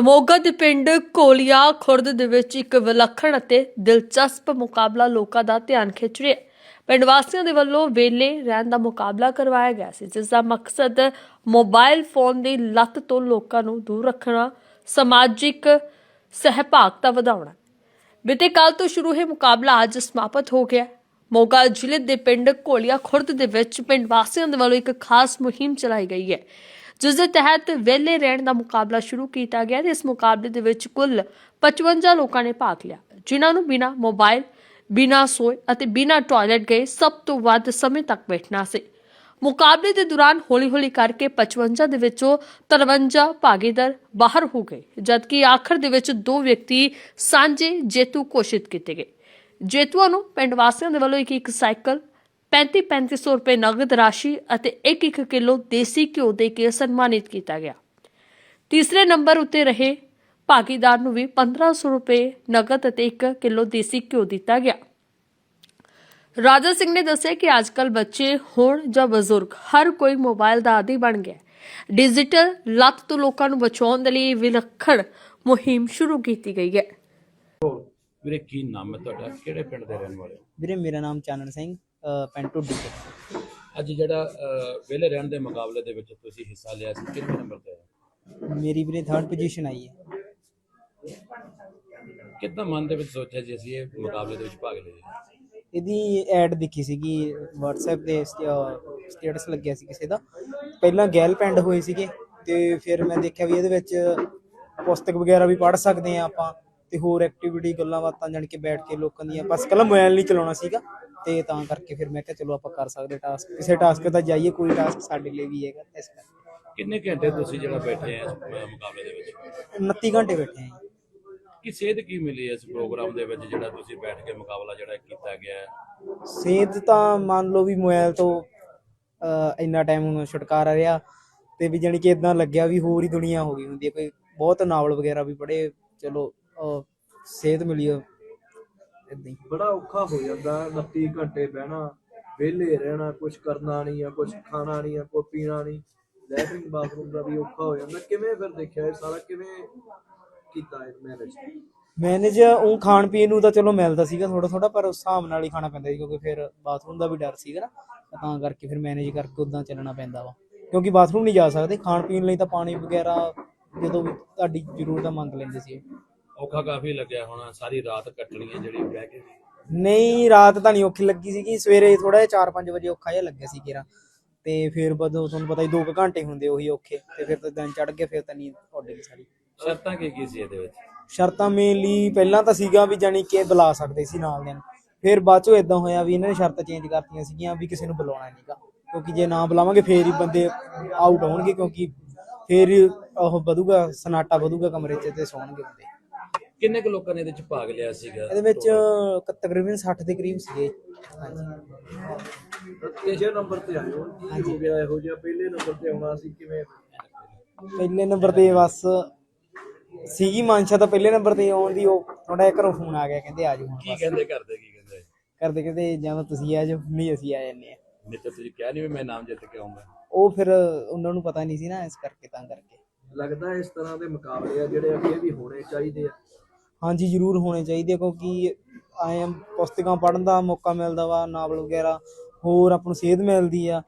ਤਾਂ ਮੋਗਾ ਦੇ ਪਿੰਡ ਕੋਲੀਆ ਖੁਰਦ ਦੇ ਵਿੱਚ ਇੱਕ ਵਿਲੱਖਣ ਅਤੇ ਦਿਲਚਸਪ ਮੁਕਾਬਲਾ ਲੋਕਾਂ ਦਾ ਧਿਆਨ ਖਿੱਚ ਰਿਹਾ ਪਿੰਡ ਵਾਸੀਆਂ ਦੇ ਵੱਲੋਂ ਵੇਲੇ ਰਹਿਣ ਦਾ ਮੁਕਾਬਲਾ ਕਰਵਾਇਆ ਗਿਆ ਸੀ, ਜਿਸ ਦਾ ਮਕਸਦ ਮੋਬਾਈਲ ਫੋਨ ਦੀ ਲੱਤ ਤੋਂ ਲੋਕਾਂ ਨੂੰ ਦੂਰ ਰੱਖਣਾ, ਸਮਾਜਿਕ ਸਹਿਭਾਗਤਾ ਵਧਾਉਣਾ। ਬੀਤੇ ਕੱਲ ਤੋਂ ਸ਼ੁਰੂ ਇਹ ਮੁਕਾਬਲਾ ਅੱਜ ਸਮਾਪਤ ਹੋ ਗਿਆ ਮੋਗਾ ਜ਼ਿਲ੍ਹੇ ਦੇ ਪਿੰਡ ਕੋਲੀਆ ਖੁਰਦ ਦੇ ਵਿੱਚ ਪਿੰਡ ਵਾਸੀਆਂ ਦੇ ਵੱਲੋਂ ਇੱਕ ਖਾਸ ਮੁਹਿੰਮ ਚਲਾਈ ਗਈ ਹੈ। ਜਿਸ ਦੇ ਤਹਿਤ ਵਿਹਲੇ ਰਹਿਣ ਦਾ ਮੁਕਾਬਲਾ ਸ਼ੁਰੂ ਕੀਤਾ ਗਿਆ ਤੇ ਇਸ ਮੁਕਾਬਲੇ ਦੇ ਵਿੱਚ ਕੁੱਲ 55 ਲੋਕਾਂ ਨੇ ਭਾਗ ਲਿਆ, ਜਿਨ੍ਹਾਂ ਨੂੰ ਬਿਨਾਂ ਮੋਬਾਈਲ, ਬਿਨਾਂ ਸੋਏ ਅਤੇ ਬਿਨਾਂ ਟਾਇਲਟ ਗਏ ਸਭ ਤੋਂ ਵੱਧ ਸਮੇਂ ਤੱਕ ਬੈਠਣਾ ਸੀ। ਮੁਕਾਬਲੇ ਦੇ ਦੌਰਾਨ ਹੌਲੀ-ਹੌਲੀ ਕਰਕੇ 55 ਦੇ ਵਿੱਚੋਂ 53 ਭਾਗੀਦਾਰ ਬਾਹਰ ਹੋ ਗਏ, ਜਦਕਿ ਆਖਰ ਦੇ ਵਿੱਚ ਦੋ ਵਿਅਕਤੀ ਸਾਂਝੇ ਜੇਤੂ ਘੋਸ਼ਿਤ ਕੀਤੇ ਗਏ। ਜੇਤੂਆਂ ਨੂੰ ਪਿੰਡ ਵਾਸੀਆਂ ਦੇ ਵੱਲੋਂ ਇੱਕ ਇੱਕ ਸਾਈਕਲ 35-3500 ਰੁਪਏ ਨਗਦ ਰਾਸ਼ੀ ਅਤੇ 1-1 ਕਿਲੋ ਦੇਸੀ ਘਿਓ ਦੇ ਕੇ ਸਨਮਾਨਿਤ ਕੀਤਾ ਗਿਆ। ਤੀਸਰੇ ਨੰਬਰ ਉੱਤੇ ਰਹੇ ਭਾਗੀਦਾਰ ਨੂੰ ਵੀ 1500 ਰੁਪਏ ਨਗਦ ਅਤੇ 1 ਕਿਲੋ ਦੇਸੀ ਘਿਓ ਦਿੱਤਾ ਗਿਆ। ਰਾਜਾ ਸਿੰਘ ਨੇ ਦੱਸਿਆ ਕਿ ਅੱਜਕੱਲ ਬੱਚੇ ਹੋਣ ਜਾਂ ਬਜ਼ੁਰਗ ਹਰ ਕੋਈ ਮੋਬਾਈਲ ਦਾ ਆਦੀ ਬਣ ਗਿਆ। ਡਿਜੀਟਲ ਲੱਤ ਤੋਂ ਲੋਕਾਂ ਨੂੰ ਬਚਾਉਣ ਦੇ ਲਈ ਵਿਲੱਖਣ ਮੁਹਿੰਮ ਸ਼ੁਰੂ ਕੀਤੀ ਗਈ ਹੈ। ਵੀਰੇ ਕੀ ਨਾਮ ਹੈ ਤੁਹਾਡਾ? ਕਿਹੜੇ ਪਿੰਡ ਦੇ ਰਹਿਣ ਵਾਲੇ ਹੋ? ਵੀਰੇ ਮੇਰਾ ਨਾਮ ਚਾਨਣ ਸਿੰਘ। ਪਿੰਡ ਢੁੱਡੀ ਤੋਂ। ਅੱਜ ਜਿਹੜਾ ਵਿਹਲੇ ਰਹਿਣ ਦੇ ਮੁਕਾਬਲੇ ਦੇ ਵਿੱਚ ਤੁਸੀਂ ਹਿੱਸਾ ਲਿਆ ਸੀ ਕਿੰਨੇ ਨੰਬਰ ਤੇ ਮੇਰੀ ਵੀਰੇ ਥਰਡ ਪੋਜੀਸ਼ਨ ਆਈ ਹੈ। ਕਿੱਦਾਂ ਮਨ ਦੇ ਵਿੱਚ ਸੋਚਿਆ ਜੀ ਅਸੀਂ ਇਹ ਮੁਕਾਬਲੇ ਦੇ ਵਿੱਚ ਭਾਗ ਲਈਏ? ਇਹਦੀ ਐਡ ਦਿਖੀ ਸੀਗੀ WhatsApp ਤੇ ਸਟੇਟਸ ਲੱਗਿਆ ਸੀ ਕਿਸੇ ਦਾ। ਪਹਿਲਾਂ ਗੈਲ ਪਿੰਡ ਹੋਏ ਸੀਗੇ ਤੇ ਫਿਰ ਮੈਂ ਦੇਖਿਆ ਵੀ ਇਹਦੇ ਵਿੱਚ ਪੁਸਤਕ ਵਗੈਰਾ ਵੀ ਪੜ੍ਹ ਸਕਦੇ ਆ ਆਪਾਂ ਤੇ ਹੋਰ ਐਕਟੀਵਿਟੀ ਗੱਲਾਂ ਬਾਤਾਂ ਜਾਣ ਕੇ ਬੈਠ ਕੇ ਲੋਕਾਂ ਦੀਆਂ ਬਸ ਕੱਲਾ ਮੋਬਾਈਲ ਨਹੀਂ ਚਲਾਉਣਾ ਸੀਗਾ। ਤੇ ਤਾਂ ਕਰਕੇ ਫਿਰ ਮੈਂ ਕਿਹਾ ਚਲੋ ਆਪਾਂ ਕਰ ਸਕਦੇ ਟਾਸਕ ਕਿਸੇ ਟਾਸਕ ਤਾਂ ਜਾਈਏ ਕੋਈ ਟਾਸਕ ਸਾਡੇ ਲਈ ਵੀ ਹੈਗਾ ਇਸ ਕਰਕੇ। ਕਿੰਨੇ ਘੰਟੇ ਤੁਸੀਂ ਜਿਹੜਾ ਬੈਠੇ ਆ ਇਸ ਮੁਕਾਬਲੇ ਦੇ ਵਿੱਚ? 29 ਘੰਟੇ ਬੈਠੇ ਆ ਜੀ। ਕੀ ਸੇਧ ਕੀ ਮਿਲੀ ਇਸ ਪ੍ਰੋਗਰਾਮ ਦੇ ਵਿੱਚ ਜਿਹੜਾ ਤੁਸੀਂ ਬੈਠ ਕੇ ਮੁਕਾਬਲਾ ਜਿਹੜਾ ਕੀਤਾ ਗਿਆ? ਹੈ? ਸੇਧ ਤਾਂ ਮੰਨ ਲਓ ਵੀ ਮੋਬਾਈਲ ਤੋਂ ਅਹ, ਇੰਨਾ ਟਾਈਮ ਹੁਣ ਛੁਟਕਾਰਾ ਰਿਹਾ ਤੇ ਵੀ ਜਾਣੀ ਕਿ ਇਦਾਂ ਲੱਗਿਆ ਵੀ ਹੋਰ ਹੀ ਦੁਨੀਆ ਹੋ ਗਈ ਹੁੰਦੀ ਹੈ। ਕੋਈ ਬਹੁਤ ਨਾਵਲ ਵਗੈਰਾ ਵੀ ਪੜ੍ਹੇ ਚਲੋ ਅਹ, ਸੇਧ ਮਿਲੀ ਇਦਾਂ ਹੀ। ਬੜਾ ਔਖਾ ਹੋ ਜਾਂਦਾ 29 ਘੰਟੇ ਬਹਿਣਾ ਵਿਹਲੇ ਰਹਿਣਾ ਕੁਝ ਕਰਨਾ ਨਹੀਂ ਆ ਕੁਝ ਖਾਣਾ ਨਹੀਂ ਆ ਕੋਈ ਪੀਣਾ ਨਹੀਂ ਲੈਟਰਿੰਗ ਬਾਥਰੂਮ ਦਾ ਵੀ ਔਖਾ ਹੋ ਜਾਂਦਾ। ਕਿਵੇਂ ਫਿਰ ਦੇਖਿਆ ਇਹ ਸਾਰਾ? ਕਿਵੇਂ ਕੀਤਾ ਇਹ ਮੈਨੇਜ ਮੈਨੇਜ ਉਹ ਖਾਣ ਪੀਣ ਨੂੰ ਤਾਂ ਚਲੋ ਮਿਲਦਾ ਸੀਗਾ ਥੋੜਾ ਥੋੜਾ ਪਰ ਉਸ ਹਿਸਾਬ ਨਾਲ ਹੀ ਖਾਣਾ ਪੈਂਦਾ ਸੀ ਕਿਉਂਕਿ ਫਿਰ ਬਾਥਰੂਮ ਦਾ ਵੀ ਡਰ ਸੀਗਾ ਨਾ। ਤਾਂ ਕਰਕੇ ਫਿਰ ਮੈਨੇਜ ਕਰਕੇ ਉਦਾਂ ਚੱਲਣਾ ਪੈਂਦਾ ਵਾ। ਕਿਉਂਕਿ ਬਾਥਰੂਮ ਨਹੀਂ ਜਾ ਸਕਦੇ ਖਾਣ ਪੀਣ ਲਈ ਤਾਂ ਪਾਣੀ ਵਗੈਰਾ ਜਦੋਂ ਵੀ ਤੁਹਾਡੀ ਜ਼ਰੂਰਤ ਆ ਮੰਗ ਲੈਂਦੇ ਸੀ ਔਖਾ ਕਾਫੀ ਲੱਗਿਆ ਹੋਣਾ ਸਾਰੀ ਰਾਤ ਕੱਟਣੀ ਹੈ ਜਿਹੜੀ ਬਹਿ ਕੇ ਨਹੀਂ ਰਾਤ ਤਾਂ ਨਹੀਂ ਔਖੀ ਲੱਗੀ ਸੀਗੀ ਸਵੇਰੇ ਥੋੜਾ ਜਿਹਾ 4-5 ਵਜੇ ਔਖਾ ਜਿਹਾ ਲੱਗਿਆ ਸੀ ਕਿਰਾ ਤੇ ਫਿਰ ਬਦੋਂ ਤੁਹਾਨੂੰ ਪਤਾ ਹੀ 2 ਘੰਟੇ ਹੁੰਦੇ ਉਹੀ ਔਖੇ ਤੇ ਫਿਰ ਤਾਂ ਦਿਨ ਚੜ ਗਿਆ ਫਿਰ ਤਾਂ ਨੀਂਦ ਉੱਡ ਗਈ ਸਾਰੀ। ਸ਼ਰਤਾਂ ਕੀ ਕੀ ਸੀ ਇਹਦੇ ਵਿੱਚ? ਸ਼ਰਤਾਂ ਮੇਨਲੀ ਪਹਿਲਾਂ ਤਾਂ ਸੀਗਾ ਵੀ ਜਾਨੀ ਕਿ ਬੁਲਾ ਸਕਦੇ ਸੀ ਨਾਲ ਦੇ ਨੂੰ ਫਿਰ ਬਾਅਦ ਚੋਂ ਇਦਾਂ ਹੋਇਆ ਵੀ ਇਹਨਾਂ ਨੇ ਸ਼ਰਤਾਂ ਚੇਂਜ ਕਰਤੀਆਂ ਸੀਗੀਆਂ ਵੀ ਕਿਸੇ ਨੂੰ ਬੁਲਾਉਣਾ ਨਹੀਂਗਾ ਕਿਉਂਕਿ ਜੇ ਨਾ ਬੁਲਾਵਾਂਗੇ ਫੇਰ ਹੀ ਬੰਦੇ ਆਊਟ ਹੋਣਗੇ ਕਿਉਂਕਿ ਫੇਰ ਉਹ ਵਧੂਗਾ ਸਨਾਟਾ ਵਧੂਗਾ ਕਮਰੇ 'ਚ ਤੇ ਸੌਣਗੇ ਬੰਦੇ। ਕਿੰਨੇ ਕੁ ਲੋਕਾਂ ਨੇ ਇਹਦੇ ਵਿੱਚ ਭਾਗ ਲਿਆ ਸੀਗਾ? ਇਹਦੇ ਵਿੱਚ ਤਕਰੀਬਨ 60 ਦੇ ਕਰੀਬ ਸੀਗੇ। ਹਾਂਜੀ। ਤੀਜੇ ਨੰਬਰ ਤੇ ਆਏ ਹੋ। ਕੀ ਹੋ ਗਿਆ? ਇਹੋ ਜਿਹਾ ਪਹਿਲੇ ਨੰਬਰ ਤੇ ਆਉਣਾ ਸੀ ਕਿਵੇਂ? ਪਹਿਲੇ ਨੰਬਰ ਤੇ ਬਸ ਸੀਗੀ ਮਾਨਸ਼ਾ ਤਾਂ ਪਹਿਲੇ ਨੰਬਰ ਤੇ ਆਉਣ ਦੀ ਉਹ ਥੋੜਾ ਜਿਹਾ ਘਰੋਂ ਫੋਨ ਆ ਗਿਆ ਕਹਿੰਦੇ ਆ ਜਾਓ ਹੁਣ ਕੀ ਬਸ। ਕਹਿੰਦੇ ਕਰਦੇ ਕੀ ਕਹਿੰਦੇ? ਕਰਦੇ ਕਹਿੰਦੇ ਜਾਂ ਤਾਂ ਤੁਸੀਂ ਆ ਜਾਓ ਨਹੀਂ ਅਸੀਂ ਆ ਜਾਂਦੇ ਆ ਨਹੀਂ ਤਾਂ ਤੁਸੀਂ ਕਿਹਾ ਨਹੀਂ ਵੀ ਮੈਂ ਨਾਮ ਜਿੱਤ ਕੇ ਆਉਂਗਾ ਉਹ ਫਿਰ ਉਹਨਾਂ ਨੂੰ ਪਤਾ ਨਹੀਂ ਸੀ ਨਾ ਇਸ ਕਰਕੇ ਤਾਂ ਕਰਕੇ। ਲੱਗਦਾ ਇਸ ਤਰ੍ਹਾਂ ਦੇ ਮੁਕਾਬਲੇ ਆ ਜਿਹੜੇ ਅੱਗੇ ਵੀ ਹੋਣੇ ਚਾਹੀਦੇ ਆ। ਹਾਂਜੀ, ਜ਼ਰੂਰ ਹੋਣੇ ਚਾਹੀਦੇ ਕਿਉਂਕਿ ਆਏ ਪੁਸਤਕਾਂ ਪੜ੍ਹਨ ਦਾ ਮੌਕਾ ਮਿਲਦਾ ਵਾ, ਨਾਵਲ ਵਗੈਰਾ, ਹੋਰ ਆਪਾਂ ਨੂੰ ਸੇਧ ਮਿਲਦੀ ਆ।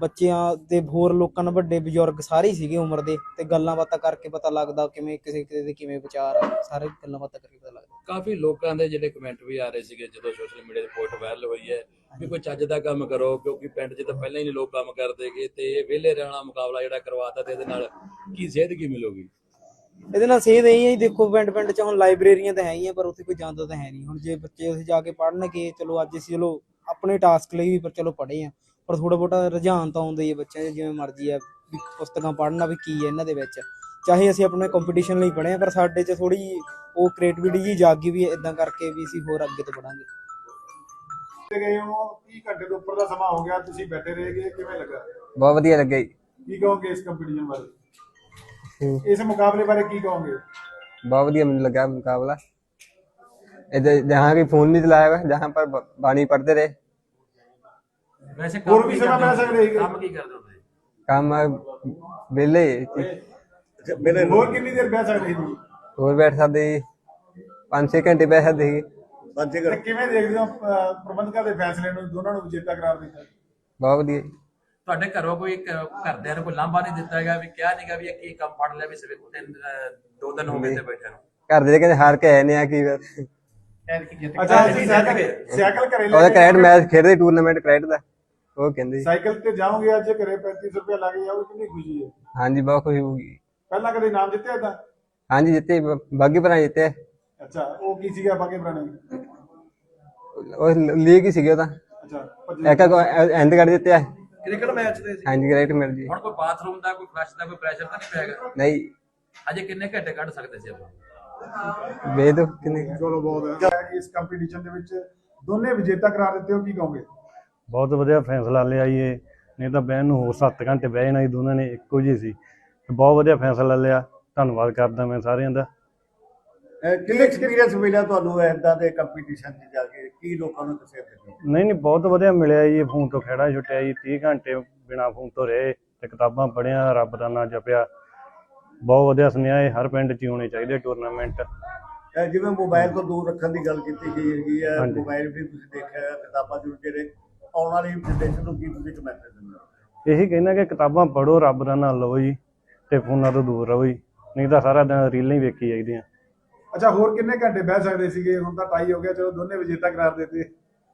ਬੱਚਿਆਂ ਤੇ ਹੋਰ ਲੋਕਾਂ ਨਾਲ ਵੱਡੇ ਬਜ਼ੁਰਗ ਸਾਰੇ ਸੀਗੇ ਉਮਰ ਦੇ, ਤੇ ਗੱਲਾਂ ਬਾਤਾਂ ਕਰਕੇ ਪਤਾ ਲੱਗਦਾ ਕਿਵੇਂ ਕਿਸੇ ਕਿਸੇ ਦੇ ਕਿਵੇਂ ਵਿਚਾਰ ਆ, ਸਾਰੇ ਗੱਲਾਂ ਬਾਤਾਂ ਕਰਕੇ ਪਤਾ ਲੱਗਦਾ। ਕਾਫੀ ਲੋਕਾਂ ਦੇ ਜਿਹੜੇ ਕਮੈਂਟ ਵੀ ਆ ਰਹੇ ਸੀਗੇ, ਜਦੋਂ ਸੋਸ਼ਲ ਮੀਡੀਆ ਤੇ ਪੋਸਟ ਵਾਇਰਲ ਹੋਈ ਹੈ, ਵੀ ਕੋਈ ਚੱਜ ਦਾ ਕੰਮ ਕਰੋ, ਕਿਉਂਕਿ ਪਿੰਡ 'ਚ ਤਾਂ ਪਹਿਲਾਂ ਹੀ ਲੋਕ ਕੰਮ ਕਰਦੇਗੇ ਤੇ ਵਿਹਲੇ ਰਹਿਣਾ ਮੁਕਾਬਲਾ ਜਿਹੜਾ ਕਰਵਾਤਾ ਤੇ ਇਹਦੇ ਨਾਲ ਕੀ ਸੇਧ ਕੀ ਮਿਲੂਗੀ? ਇਹਦੇ ਨਾਲ ਸੇਧ ਇਹ ਹੈ ਦੇਖੋ ਪਿੰਡ ਪਿੰਡ ਚ ਹੁਣ ਲਾਇਬ੍ਰੇਰੀਆਂ ਤਾਂ ਹੈ ਹੀ ਆ ਪਰ ਉੱਥੇ ਕੋਈ ਜਾਂਦਾ ਤਾਂ ਹੈ ਨਹੀਂ। ਹੁਣ ਜੇ ਬੱਚੇ ਉੱਥੇ ਜਾ ਕੇ ਪੜ੍ਹਨਗੇ ਚਲੋ ਅੱਜ ਅਸੀਂ ਚਲੋ ਆਪਣੇ ਟਾਸਕ ਲਈ ਵੀ ਪਰ ਚਲੋ ਪੜ੍ਹੇ ਆ। ਪਰ ਥੋੜਾ ਬਹੁਤਾ ਰੁਝਾਨ ਤਾਂ ਆਉਂਦਾ ਹੀ ਹੈ ਬੱਚਿਆਂ 'ਚ ਜਿਵੇਂ ਮਰਜ਼ੀ ਆ ਵੀ ਪੁਸਤਕਾਂ ਪੜ੍ਹਨਾ ਵੀ ਕੀ ਹੈ ਇਹਨਾਂ ਦੇ ਵਿੱਚ। ਚਾਹੇ ਅਸੀਂ ਆਪਣੇ ਕੰਪੀਟੀਸ਼ਨ ਲਈ ਪੜ੍ਹੇ ਆ ਪਰ ਸਾਡੇ 'ਚ ਥੋੜੀ ਉਹ ਕ੍ਰੀਏਟੀਵਿਟੀ ਜੀ ਜਾਗੀ ਵੀ ਇਦਾਂ ਕਰਕੇ ਵੀ ਅਸੀਂ ਹੋਰ ਅੱਗੇ ਤੋਂ ਪੜਾਂਗੇ ਤੇ ਗਏ ਹੋ? 30 ਘੰਟੇ ਤੋਂ ਉੱਪਰ ਦਾ ਸਮਾਂ ਹੋ ਗਿਆ? ਤੁਸੀਂ ਬੈਠੇ ਰਹੇਗੇ ਕਿਵੇਂ ਲੱਗਾ? ਬਹੁਤ ਵਧੀਆ ਲੱਗਿਆ ਜੀ। ਕੀ ਕਹੋਗੇ ਇਸ ਕੰਪੀਟੀਸ਼ਨ ਬਾਰੇ? ਇਸ ਮੁਕਾਬਲੇ ਬਾਰੇ ਕੀ ਕਹੋਗੇ बहुत बढ़िया मुझे लगा मुकाबला इधर जहाँ भी फोन नहीं चलाया हुआ जहाँ पर ब- बानी पढ़ते रहे ਵੈਸੇ ਹੋਰ ਵੀ ਸਮਾਂ ਪੈ ਸਕਦੇ ਹੈਗੇ। ਕੰਮ ਕੀ ਕਰਦੇ ਹੋ ਤੁਸੀਂ काम वेले ਮੇਰੇ ਹੋਰ ਕਿੰਨੀ ਦੇਰ ਬਹਿ ਸਕਦੇ ਸੀ ਤੁਸੀਂ? ਹੋਰ ਬੈਠ ਸਕਦੇ ਜੀ 5-6 ਘੰਟੇ ਬੈਠ ਸਕਦੇ ਜੀ ਪੰਜ ਤੇ ਕਿਵੇਂ ਦੇਖਦੇ ਹੋ ਅਹ, ਪ੍ਰਬੰਧਕਾਂ ਦੇ ਫੈਸਲੇ ਨੂੰ ਦੋਨਾਂ ਨੂੰ ਵਿਜੇਤਾ ਕਰਾਰ ਦਿੱਤਾ ਬਹੁਤ ਵਧੀਆ ਜੀ ਤੁਹਾਡੇ ਘਰੋਂ ਕੋਈ ਘਰਦਿਆਂ ਨੂੰ ਕੋਈ ਲਾਂਭਾ ਨਹੀਂ ਦਿੱਤਾ ਗਿਆ ਵੀ ਕਿਹਾ ਨਹੀਂਗਾ ਵੀ ਇਹ ਕੀ ਕੰਮ ਫੜ ਲਿਆ ਵੀ ਸਵੇਰ ਤਿੰਨ ਦੋ ਦਿਨ ਹੋ ਗਏ ਤੇ ਬੈਠੇ ਨੂੰ ਘਰ ਦੇ ਕਹਿੰਦੇ ਹਾਰ ਕੇ ਆਏ ਨੇ ਆ ਕੀ ਫਿਰ ਅੱਛਾ ਅਸੀਂ ਸਾਈਕਲ ਸਾਈਕਲ ਘਰੇ ਲੈ ਉਹਦਾ ਕੇ ਕ੍ਰਿਕਟ ਮੈਚ ਖੇਡਦੇ ਟੂਰਨਾਮੈਂਟ ਕ੍ਰਿਕਟ ਦਾ ਉਹ ਕਹਿੰਦੇ। ਸਾਈਕਲ ਤੇ ਜਾਓਗੇ ਅੱਜ ਘਰੇ 3500 ਰੁਪਏ ਲੱਗ ਜਾਓਗੇ ਕਿੰਨੀ ਖੁਸ਼ੀ ਹੈ ਹਾਂਜੀ ਬਹੁਤ ਖੁਸ਼ੀ ਹੋਊਗੀ ਪਹਿਲਾਂ ਕਦੇ ਨਾਮ ਜਿੱਤਿਆ ਤਾਂ ਹਾਂਜੀ ਜਿੱਤੇ ਬਾਗੀ ਭਰਾ ਜਿੱਤੇ ਅੱਛਾ ਉਹ ਕੀ ਸੀਗਾ ਬਾਗੇ ਪੁਰਾਣੇ ਉਹ ਲੀਗ ਹੀ ਸੀਗੇ ਤਾਂ ਅੱਛਾ ਇੱਕ ਐਂਡ ਕਰ ਦਿੱਤੇ ਆ ਕ੍ਰਿਕਟ ਮੈਚ ਦੇ ਹਾਂਜੀ ਕ੍ਰਿਕਟ ਮਿਲ ਜੀ। ਹੁਣ ਕੋਈ ਬਾਥਰੂਮ ਦਾ ਕੋਈ ਫਲਸ਼ ਦਾ ਕੋਈ ਪ੍ਰੈਸ਼ਰ ਤਾਂ ਨਹੀਂ ਪੈਗਾ ਨਹੀਂ। ਅਜੇ ਕਿੰਨੇ ਘੰਟੇ ਕੱਢ ਸਕਦੇ ਸੀ ਆਪਾਂ? ਵੇਚ ਦੋ ਕਿੰਨੇ। ਚਲੋ ਬਹੁਤ ਹੈ। ਇਸ ਕੰਪੀਟੀਸ਼ਨ ਦੇ ਵਿੱਚ। ਦੋਨੇ ਵਿਜੇਤਾ ਕਰਾਰ ਦਿੱਤੇ ਹੋ ਕੀ ਕਹੋਗੇ? ਬਹੁਤ ਵਧੀਆ ਫੈਸਲਾ ਲਿਆ ਜੀ ਇਹ। ਨਹੀਂ ਤਾਂ ਬਹਿਣ ਨੂੰ ਹੋਰ 7 ਘੰਟੇ ਬਹਿ ਜਾਣਾ ਸੀ ਦੋਨਾਂ ਨੇ ਇੱਕੋ ਜਿਹੀ ਸੀ। ਤੇ ਬਹੁਤ ਵਧੀਆ ਫੈਸਲਾ ਲਿਆ। ਧੰਨਵਾਦ ਕਰਦਾ ਮੈਂ ਸਾਰਿਆਂ ਦਾ। ਕੀ ਐਕਸਪੀਰੀਅੰਸ ਮਿਲਿਆ ਤੁਹਾਨੂੰ ਐਦਾਂ ਦੇ ਕੰਪੀਟੀਸ਼ਨ 'ਚ ਜਾ ਕੇ? ਕੀ ਲੋਕਾਂ ਨੂੰ ਦੱਸਿਆ ਤੁਸੀਂ ਨਹੀਂ ਨਹੀਂ ਬਹੁਤ ਵਧੀਆ ਮਿਲਿਆ ਜੀ ਫੋਨ ਤੋਂ ਖੇੜਾ ਛੁੱਟਿਆ ਜੀ 30 ਘੰਟੇ ਬਿਨਾ ਫੋਨ ਤੋਂ ਰਹੇ ਤੇ ਕਿਤਾਬਾਂ ਪੜ੍ਹੀਆਂ ਰੱਬ ਦਾ ਨਾਂ ਜਪਿਆ। ਬਹੁਤ ਵਧੀਆ ਸੁਨੇਹਾ ਇਹ ਹਰ ਪਿੰਡ 'ਚ ਹੀ ਹੋਣੇ ਚਾਹੀਦੇ ਟੂਰਨਾਮੈਂਟ ਇਹ ਜਿਵੇਂ ਮੋਬਾਈਲ ਤੋਂ ਦੂਰ ਰੱਖਣ ਦੀ ਗੱਲ ਕੀਤੀ ਗਈ ਹੈਗੀ ਹੈ ਹਾਂਜੀ। ਮੋਬਾਈਲ ਵੀ ਤੁਸੀਂ ਦੇਖਿਆ ਕਿਤਾਬਾਂ ਜ਼ਰੂਰ ਜਿਹੜੇ ਆਉਣ ਵਾਲੀ ਜਨਰੇਸ਼ਨ ਨੂੰ ਕੀ ਤੁਸੀਂ ਮੈਸੇਜ ਦਿੰਦੇ ਹੋ? ਇਹੀ ਕਹਿੰਦਾ ਕਿ ਕਿਤਾਬਾਂ ਪੜ੍ਹੋ ਰੱਬ ਦਾ ਨਾਂ ਲਓ ਜੀ ਤੇ ਫੋਨਾਂ ਤੋਂ ਦੂਰ ਰਹੋ ਜੀ ਨਹੀਂ ਤਾਂ ਸਾਰਾ ਦਿਨ ਰੀਲਾਂ ਹੀ ਵੇਖੀ ਜਾਈਦੀਆਂ। ਅੱਛਾ ਹੋਰ ਕਿੰਨੇ ਘੰਟੇ ਬਹਿ ਸਕਦੇ ਸੀਗੇ? ਹੁਣ ਤਾਂ ਟਾਈ ਹੋ ਗਿਆ ਚਲੋ ਦੋਨੇ ਵਿਜੇਤਾ ਕਰਾਰ ਦਿੱਤੇ।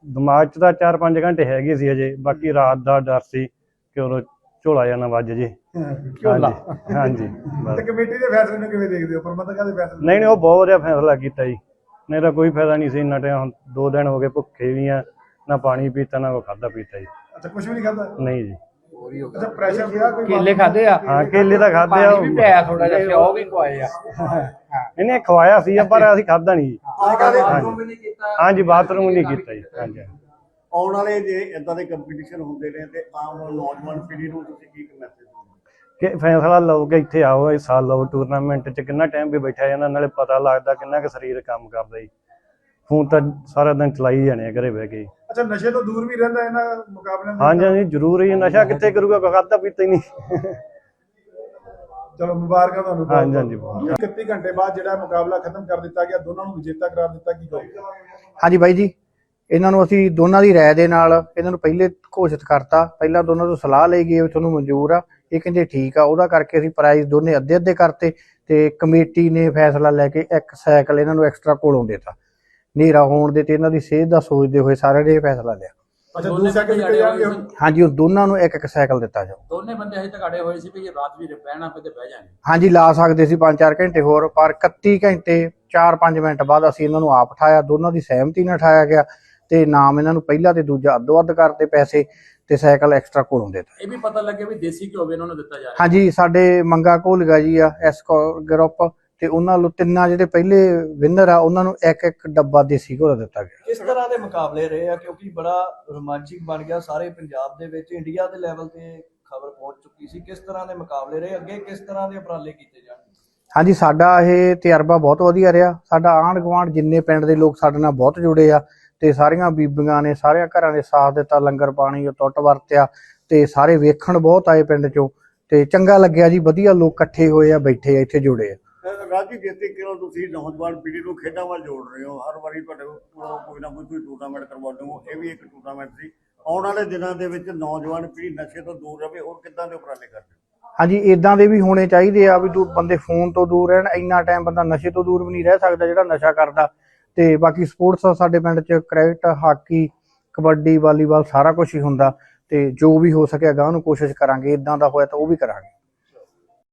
ਦਿਮਾਗ 'ਚ ਤਾਂ 4-5 ਘੰਟੇ ਹੈਗੇ ਸੀ ਅਜੇ ਬਾਕੀ ਰਾਤ ਦਾ ਡਰ ਸੀ ਕਿ ਉਦੋਂ ਝੋਲਾ ਜਾਂ ਨਾ ਵੱਜ ਜੇ। ਝੋਲਾ। ਹਾਂਜੀ ਹਾਂਜੀ। ਤੇ ਕਮੇਟੀ ਦੇ ਫੈਸਲੇ ਨੂੰ ਕਿਵੇਂ ਦੇਖਦੇ ਹੋ? ਪ੍ਰਬੰਧਕਾਂ ਦੇ ਫੈਸਲੇ? ਨਹੀਂ ਨਹੀਂ ਉਹ ਬਹੁਤ ਵਧੀਆ ਫੈਸਲਾ ਕੀਤਾ ਜੀ। ਨਹੀਂ ਤਾਂ ਕੋਈ ਫਾਇਦਾ ਨਹੀਂ ਸੀ ਇੰਨਾ ਟਾਈਮ ਹੁਣ ਦੋ ਦਿਨ ਹੋ ਗਏ ਭੁੱਖੇ ਵੀ ਆ ਨਾ ਪਾਣੀ ਪੀਤਾ ਨਾ ਕੋਈ ਖਾਦਾ ਪੀਤਾ ਜੀ। ਅੱਛਾ ਕੁਝ ਵੀ ਨਹੀਂ ਖਾਦਾ ਨਹੀਂ ਜੀ। ਪ੍ਰੈਸ਼ਰ ਕੋਈ ਕੇਲੇ ਖਾਦੇ ਆ? ਹਾਂ ਕੇਲੇ ਤਾਂ ਖਾਦੇ ਆ। ਪਾਣੀ ਵੀ ਪਿਆ ਥੋੜਾ ਜਿਹਾ ਸਿਓ ਵੀ ਖਵਾਏ ਆ। ਇਹਨੇ ਖਵਾਇਆ ਸੀ ਪਰ ਅਸੀਂ ਖਾਦਾ ਨਹੀਂ ਜੀ। ਬਾਥਰੂਮ ਵੀ ਨਹੀਂ ਕੀਤਾ। ਹਾਂਜੀ ਬਾਥਰੂਮ ਨਹੀਂ ਕੀਤਾ ਜੀ। ਹਾਂਜੀ ਆਉਣ ਵਾਲੇ ਜੇ ਇਦਾਂ ਦੇ ਕੰਪੀਟੀਸ਼ਨ ਹੁੰਦੇ ਨੇ ਤੇ ਆਮ ਨੌਜਵਾਨ ਪੀੜ੍ਹੀ ਨੂੰ ਤੁਸੀਂ ਕੀ ਮੈਸੇਜ ਕਿ ਫੈਸਲਾ ਲਓ ਕਿ ਇੱਥੇ ਆਓ ਇਸ ਸਾਲ ਲਓ ਟੂਰਨਾਮੈਂਟ 'ਚ ਕਿੰਨਾ ਟਾਈਮ ਵੀ ਬੈਠਿਆ ਜਾਂਦਾ ਨਾਲੇ ਪਤਾ ਲੱਗਦਾ ਕਿੰਨਾ ਕੁ ਸਰੀਰ ਕੰਮ ਕਰਦਾ ਜੀ। ਫੋਨ ਤਾਂ ਸਾਰਾ ਦਿਨ ਚਲਾਈ ਜਾਣੇ ਆ ਘਰੇ ਬਹਿ ਕੇ। ਅੱਛਾ ਨਸ਼ੇ ਤੋਂ ਦੂਰ ਵੀ ਰਹਿੰਦਾ ਇਹਨਾਂ ਮੁਕਾਬਲਿਆਂ ਦੇ ਹਾਂਜੀ ਹਾਂਜੀ ਜ਼ਰੂਰ ਹੀ ਨਸ਼ਾ ਕਿੱਥੇ ਕਰੂਗਾ ਖਾਦਾ ਪੀਤਾ ਹੀ ਨਹੀਂ। ਚਲੋ ਮੁਬਾਰਕਾਂ ਤੁਹਾਨੂੰ ਬਹੁਤ- ਹਾਂਜੀ, ਹਾਂਜੀ, ਬਹੁਤ। 31 ਘੰਟੇ ਬਾਅਦ ਜਿਹੜਾ ਮੁਕਾਬਲਾ ਖਤਮ ਕਰ ਦਿੱਤਾ ਗਿਆ ਦੋਨਾਂ ਨੂੰ ਵਿਜੇਤਾ ਕਰਾਰ ਦਿੱਤਾ ਕੀ ਕਹੋਗੇ? ਹਾਂਜੀ ਬਾਈ ਜੀ ਇਹਨਾਂ ਨੂੰ ਅਸੀਂ ਦੋਨਾਂ ਦੀ ਰਾਏ ਦੇ ਨਾਲ ਇਹਨਾਂ ਨੂੰ ਪਹਿਲੇ ਘੋਸ਼ਿਤ ਕਰਤਾ। ਪਹਿਲਾਂ ਦੋਨਾਂ ਤੋਂ ਸਲਾਹ ਲਈ ਗਈ ਵੀ ਤੁਹਾਨੂੰ ਮਨਜ਼ੂਰ ਆ। ਇਹ ਕਹਿੰਦੇ ਠੀਕ ਆ ਉਹਦਾ ਕਰਕੇ ਅਸੀਂ ਪ੍ਰਾਈਜ਼ ਦੋਨੇ ਅੱਧੇ ਅੱਧੇ ਕਰਤੇ ਤੇ ਕਮੇਟੀ ਨੇ ਫੈਸਲਾ ਲੈ ਕੇ ਇੱਕ ਸਾਈਕਲ ਇਹਨਾਂ ਨੂੰ ਐਕਸਟਰਾ ਕੋਲੋਂ ਦੇਤਾ। ਹਨੇਰਾ ਹੋਣ ਦੇ ਤੇ ਇਹਨਾਂ ਦੀ ਸਿਹਤ ਦਾ ਸੋਚਦੇ ਹੋਏ ਸਾਰਿਆਂ ਨੇ ਇਹ ਫੈਸਲਾ ਲਿਆ। ਅੱਛਾ ਦੋਨੇ ਕਿਹੜੇ ਅੜੇ ਜਾਣਗੇ ਹੁਣ। ਹਾਂਜੀ ਉਹ ਦੋਨਾਂ ਨੂੰ ਇੱਕ ਇੱਕ ਸਾਈਕਲ ਦਿੱਤਾ ਜਾਓ ਦੋਨੇ ਬੰਦੇ ਹਜੇ ਤੱਕ ਅੜੇ ਹੋਏ ਸੀ ਵੀ ਇਹ ਰਾਤ ਵੀ ਰਹਿਣਾ ਪਏ ਤੇ ਬਹਿ ਜਾਣਗੇ। ਹਾਂਜੀ ਲਾ ਸਕਦੇ ਸੀ 5-4 ਘੰਟੇ ਹੋਰ ਪਰ 31 ਘੰਟੇ 4-5 ਮਿੰਟ ਬਾਅਦ ਅਸੀਂ ਇਹਨਾਂ ਨੂੰ ਆਪ ਉਠਾਇਆ ਦੋਨਾਂ ਦੀ ਸਹਿਮਤੀ ਨਾਲ ਉਠਾਇਆ ਗਿਆ ਤੇ ਨਾਮ ਇਹਨਾਂ ਨੂੰ ਪਹਿਲਾ ਤੇ ਦੂਜਾ ਅੱਧੋ ਅੱਧ ਕਰਤੇ ਪੈਸੇ ਤੇ ਸਾਈਕਲ ਐਕਸਟਰਾ ਕੋਲੋਂ ਦਿੱਤਾ। ਇਹ ਵੀ ਪਤਾ ਲੱਗੇ ਵੀ ਦੇਸੀ ਘਿਓ ਵੀ ਇਹਨਾਂ ਨੂੰ ਦਿੱਤਾ ਜਾ ਰਿਹਾ। ਹਾਂਜੀ ਸਾਡੇ ਮੰਗਾ ਘੋਲਗਾ ਜੀ ਆ ਐਸ ਗਰੁੱਪ ਤੇ ਉਹਨਾਂ ਨੂੰ ਤਿੰਨਾਂ ਜਿਹੜੇ ਪਹਿਲੇ ਵਿਨਰ ਆ ਉਹਨਾਂ ਨੂੰ ਇੱਕ ਇੱਕ ਡੱਬਾ ਦੇਸੀ ਘੋਲ ਦਿੱਤਾ ਗਿਆ। ਕਿਸ ਤਰ੍ਹਾਂ ਦੇ ਮੁਕਾਬਲੇ ਰਹੇ ਆ? ਕਿਉਂਕਿ ਬੜਾ ਰੋਮਾਂਚਿਕ ਬਣ ਗਿਆ ਸਾਰੇ ਪੰਜਾਬ ਦੇ ਵਿੱਚ ਇੰਡੀਆ ਦੇ ਲੈਵਲ ਤੇ ਖਬਰ ਪਹੁੰਚ ਚੁੱਕੀ ਸੀ। ਕਿਸ ਤਰ੍ਹਾਂ ਦੇ ਮੁਕਾਬਲੇ ਰਹੇ? ਅੱਗੇ ਕਿਸ ਤਰ੍ਹਾਂ ਦੇ ਉਪਰਾਲੇ ਕੀਤੇ ਜਾਣਗੇ ਹਾਂਜੀ ਸਾਡਾ ਇਹ ਤਜਰਬਾ ਬਹੁਤ ਵਧੀਆ ਰਿਹਾ। ਸਾਡਾ ਆਂਢ ਗੁਆਂਢ ਜਿੰਨੇ ਪਿੰਡ ਦੇ ਲੋਕ ਸਾਡੇ ਨਾਲ ਬਹੁਤ ਜੁੜੇ ਆ ਤੇ ਸਾਰੀਆਂ ਬੀਬੀਆਂ ਨੇ ਸਾਰਿਆਂ ਘਰਾਂ ਦੇ ਸਾਥ ਦਿੱਤਾ ਲੰਗਰ ਪਾਣੀ ਉਹ ਟੁੱਟ ਵਰਤਿਆ ਤੇ ਸਾਰੇ ਵੇਖਣ ਬਹੁਤ ਆਏ ਪਿੰਡ ਚੋਂ ਤੇ ਚੰਗਾ ਲੱਗਿਆ ਜੀ ਵਧੀਆ ਲੋਕ ਇਕੱਠੇ ਹੋਏ ਆ ਬੈਠੇ ਆ ਇੱਥੇ ਜੁੜੇ ਆ। ਰਾਜੀ ਜਿੱਤੇ ਕਿਉਂ ਤੁਸੀਂ ਨੌਜਵਾਨ ਪੀੜ੍ਹੀ ਨੂੰ ਖੇਡਾਂ ਵੱਲ ਜੋੜ ਰਹੇ ਹੋ। ਹਰ ਵਾਰੀ ਤੁਹਾਡੇ ਕੋਲ ਕੋਈ ਨਾ ਕੋਈ ਤੁਸੀਂ ਟੂਰਨਾਮੈਂਟ ਕਰਵਾਉਂਦੇ ਹੋ ਇਹ ਵੀ ਇੱਕ ਟੂਰਨਾਮੈਂਟ ਸੀ। ਆਉਣ ਵਾਲੇ ਦਿਨਾਂ ਦੇ ਵਿੱਚ ਨੌਜਵਾਨ ਪੀੜ੍ਹੀ ਨਸ਼ੇ ਤੋਂ ਦੂਰ ਰਹੇ। ਹੋਰ ਕਿੱਦਾਂ ਦੇ ਉਪਰਾਲੇ ਕਰਦੇ ਹੋ? ਹਾਂਜੀ ਇਦਾਂ ਦੇ ਵੀ ਹੋਣੇ ਚਾਹੀਦੇ ਆ ਵੀ ਦੂ ਬੰਦੇ ਫੋਨ ਤੋਂ ਦੂਰ ਰਹਿਣ। ਇੰਨਾ ਟਾਈਮ ਬੰਦਾ ਨਸ਼ੇ ਤੋਂ ਦੂਰ ਵੀ ਨਹੀਂ ਰਹਿ ਸਕਦਾ ਜਿਹੜਾ ਨਸ਼ਾ ਕਰਦਾ। ਤੇ ਬਾਕੀ ਸਪੋਰਟਸ ਸਾਡੇ ਪਿੰਡ 'ਚ ਕ੍ਰਿਕਟ, ਹਾਕੀ, ਕਬੱਡੀ, ਵਾਲੀਬਾਲ ਸਾਰਾ ਕੁਝ ਹੀ ਹੁੰਦਾ। ਤੇ ਜੋ ਵੀ ਹੋ ਸਕਿਆ ਗਾਂ ਨੂੰ ਕੋਸ਼ਿਸ਼ ਕਰਾਂਗੇ। ਇਦਾਂ ਦਾ ਹੋਇਆ ਤਾਂ ਉਹ ਵੀ ਕਰਾਂਗੇ।